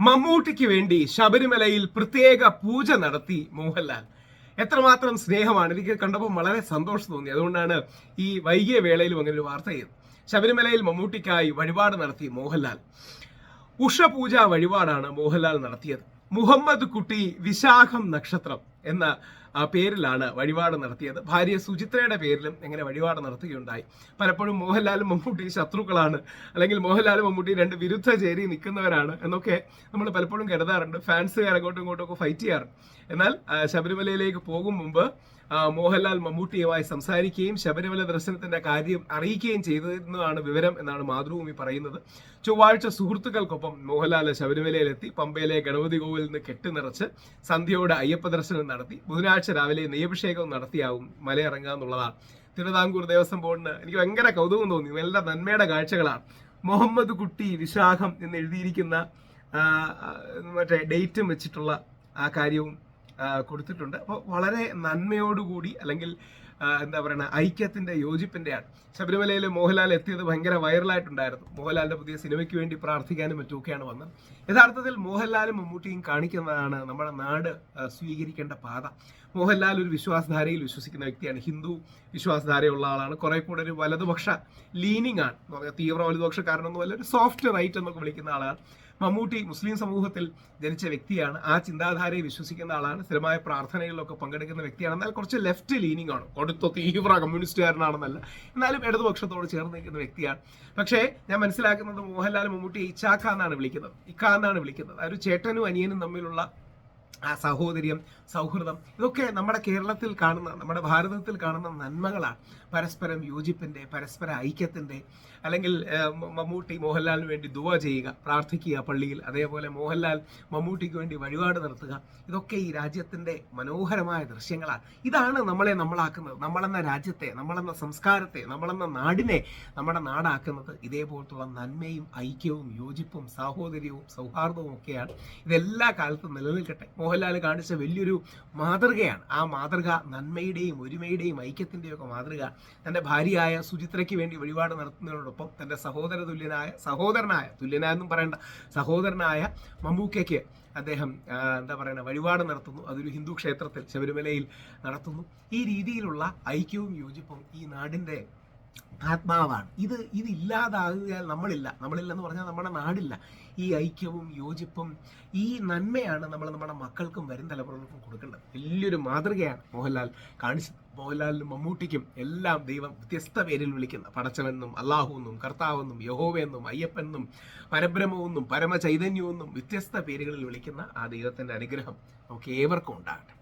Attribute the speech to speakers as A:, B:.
A: മമ്മൂട്ടിക്ക് വേണ്ടി ശബരിമലയിൽ പ്രത്യേക പൂജ നടത്തി മോഹൻലാൽ. എത്രമാത്രം സ്നേഹമാണ്. എനിക്ക് കണ്ടപ്പോൾ വളരെ സന്തോഷം തോന്നി. അതുകൊണ്ടാണ് ഈ വൈകിയ വേളയിലും അങ്ങനെ ഒരു വാർത്ത ചെയ്തത്. ശബരിമലയിൽ മമ്മൂട്ടിക്കായി വഴിപാട് നടത്തി മോഹൻലാൽ. ഉഷപൂജ വഴിപാടാണ് മോഹൻലാൽ നടത്തിയത്. മുഹമ്മദ് കുട്ടി വിശാഖം നക്ഷത്രം എന്ന പേരിലാണ് വഴിപാട് നടത്തിയത്. ഭാര്യ സുചിത്രയുടെ പേരിലും എങ്ങനെ വഴിപാട് നടത്തുകയുണ്ടായി. പലപ്പോഴും മോഹൻലാലും മമ്മൂട്ടി ശത്രുക്കളാണ്. അല്ലെങ്കിൽ മോഹൻലാലും മമ്മൂട്ടി രണ്ട് വിരുദ്ധ ചേരി നിൽക്കുന്നവരാണ് എന്നൊക്കെ നമ്മൾ പലപ്പോഴും കരുതാറുണ്ട്. ഫാൻസ് അങ്ങോട്ടും ഇങ്ങോട്ടും ഒക്കെ ഫൈറ്റ് ചെയ്യാറുണ്ട് എന്നാൽ ശബരിമലയിലേക്ക് പോകും മുമ്പ് മോഹൻലാൽ മമ്മൂട്ടിയുമായി സംസാരിക്കുകയും ശബരിമല ദർശനത്തിന്റെ കാര്യം അറിയിക്കുകയും ചെയ്തതെന്നാണ് വിവരം എന്നാണ് മാതൃഭൂമി പറയുന്നത്. ചൊവ്വാഴ്ച സുഹൃത്തുക്കൾക്കൊപ്പം മോഹൻലാൽ ശബരിമലയിലെത്തി. പമ്പയിലെ ഗണപതി കോവിലിൽ നിന്ന് കെട്ടിനിറച്ച് സന്ധ്യയോടെ അയ്യപ്പ ദർശനം നടത്തി. ബുധനാഴ്ച രാവിലെ നെയ്യഭിഷേകം നടത്തിയാവും മലയിറങ്ങുക എന്നുള്ളതാണ് തിരുവിതാംകൂർ ദേവസ്വം ബോർഡിന് എനിക്ക് ഭയങ്കര കൗതുകം തോന്നി. നല്ല നന്മയുടെ കാഴ്ചകളാണ് മുഹമ്മദ് കുട്ടി വിശാഖം എന്ന് എഴുതിയിരിക്കുന്ന മറ്റേ ഡേറ്റും വെച്ചിട്ടുള്ള ആ കാര്യവും കൊടുത്തിട്ടുണ്ട്. അപ്പോൾ വളരെ നന്മയോടുകൂടി അല്ലെങ്കിൽ എന്താ പറയുക ഐക്യത്തിന്റെ യോജിപ്പിന്റെയാണ്. ശബരിമലയിൽ മോഹൻലാൽ എത്തിയത് ഭയങ്കര വൈറലായിട്ടുണ്ടായിരുന്നു. മോഹൻലാലിന്റെ പുതിയ സിനിമയ്ക്ക് വേണ്ടി പ്രാർത്ഥിക്കാനും മറ്റുമൊക്കെയാണ് വന്നത്. യഥാർത്ഥത്തിൽ മോഹൻലാലും മമ്മൂട്ടിയും കാണിക്കുന്നതാണ് നമ്മുടെ നാട് സ്വീകരിക്കേണ്ട പാത. മോഹൻലാൽ ഒരു വിശ്വാസധാരയിൽ വിശ്വസിക്കുന്ന വ്യക്തിയാണ്. ഹിന്ദു വിശ്വാസധാരയുള്ള ആളാണ്. കുറെ കൂടെ ഒരു വലതുപക്ഷ ലീനിങ് ആണ്. തീവ്ര വലതുപക്ഷക്കാരനൊന്നുമല്ല ഒരു സോഫ്റ്റ് റൈറ്റ് എന്നൊക്കെ വിളിക്കുന്ന ആളാണ്. മമ്മൂട്ടി മുസ്ലിം സമൂഹത്തിൽ ജനിച്ച വ്യക്തിയാണ്. ആ ചിന്താധാരയെ വിശ്വസിക്കുന്ന ആളാണ്. സ്ഥിരമായ പ്രാർത്ഥനകളിലൊക്കെ പങ്കെടുക്കുന്ന വ്യക്തിയാണ്. എന്നാൽ കുറച്ച് ലെഫ്റ്റ് ലീനിങ് ആണ്. കൊടുത്ത തീവ്ര കമ്മ്യൂണിസ്റ്റുകാരനാണെന്നല്ല. എന്നാലും ഇടതുപക്ഷത്തോട് ചേർന്ന് നിൽക്കുന്ന വ്യക്തിയാണ്. പക്ഷേ ഞാൻ മനസ്സിലാക്കുന്നത് മോഹൻലാൽ മമ്മൂട്ടി ഇച്ചാക്ക എന്നാണ് വിളിക്കുന്നത്. ഇക്ക എന്നാണ് വിളിക്കുന്നത്. ആ ഒരു ചേട്ടനും അനിയനും തമ്മിലുള്ള ആ സഹോദര്യം സൗഹൃദം ഇതൊക്കെ നമ്മുടെ കേരളത്തിൽ കാണുന്ന നമ്മുടെ ഭാരതത്തിൽ കാണുന്ന നന്മകളാണ്. പരസ്പരം യോജിപ്പിന്റെ പരസ്പര ഐക്യത്തിന്റെ അല്ലെങ്കിൽ മമ്മൂട്ടി മോഹൻലാലിന് വേണ്ടി ദുവ ചെയ്യുക പ്രാർത്ഥിക്കുക പള്ളിയിൽ അതേപോലെ മോഹൻലാൽ മമ്മൂട്ടിക്ക് വേണ്ടി വഴിപാട് നടത്തുക ഇതൊക്കെ ഈ രാജ്യത്തിന്റെ മനോഹരമായ ദൃശ്യങ്ങളാണ്. ഇതാണ് നമ്മളെ നമ്മളാക്കുന്നത് നമ്മളെന്ന രാജ്യത്തെ നമ്മളെന്ന സംസ്കാരത്തെ നമ്മളെന്ന നാടിനെ നമ്മുടെ നാടാക്കുന്നത്. ഇതേപോലത്തുള്ള നന്മയും ഐക്യവും യോജിപ്പും സാഹോദര്യവും സൗഹാർദ്ദവും ഒക്കെയാണ് ഇതെല്ലാ കാലത്തും നിലനിൽക്കട്ടെ. മോഹൻലാൽ കാണിച്ച വലിയൊരു മാതൃകയാണ്. ആ മാതൃക നന്മയുടെയും ഒരുമയുടെയും ഐക്യത്തിന്റെയും ഒക്കെ മാതൃക തന്റെ ഭാര്യയായ സുചിത്രയ്ക്ക് വേണ്ടി വഴിപാട് നടത്തുന്നതിനോടൊപ്പം തന്റെ സഹോദര തുല്യനായ സഹോദരനായ തുല്യനായെന്നും പറയേണ്ട സഹോദരനായ മമ്മൂക്കയ്ക്ക് അദ്ദേഹം എന്താ പറയുക വഴിപാട് നടത്തുന്നു. അതൊരു ഹിന്ദു ക്ഷേത്രത്തിൽ ശബരിമലയിൽ നടത്തുന്നു. ഈ രീതിയിലുള്ള ഐക്യവും യോജിപ്പും ഈ നാടിന്റെ ആത്മാവാണ്. ഇത് ഇത് നമ്മളില്ല. നമ്മളില്ലെന്ന് പറഞ്ഞാൽ നമ്മുടെ നാടില്ല. ഈ ഐക്യവും യോജിപ്പും ഈ നന്മയാണ് നമ്മൾ നമ്മുടെ മക്കൾക്കും വരും തലമുറകൾക്കും കൊടുക്കേണ്ടത്. വലിയൊരു മാതൃകയാണ് മോഹൻലാൽ കാണിച്ചത്. മോഹൻലാലിനും മമ്മൂട്ടിക്കും എല്ലാം ദൈവം വ്യത്യസ്ത പേരിൽ വിളിക്കുന്ന പടച്ചവെന്നും അള്ളാഹുവെന്നും കർത്താവെന്നും യഹോവെന്നും അയ്യപ്പെന്നും പരബ്രഹ്മമെന്നും പരമചൈതന്യമെന്നും വ്യത്യസ്ത പേരുകളിൽ വിളിക്കുന്ന ആ ദൈവത്തിന്റെ അനുഗ്രഹം നമുക്ക് ഏവർക്കും ഉണ്ടാകട്ടെ.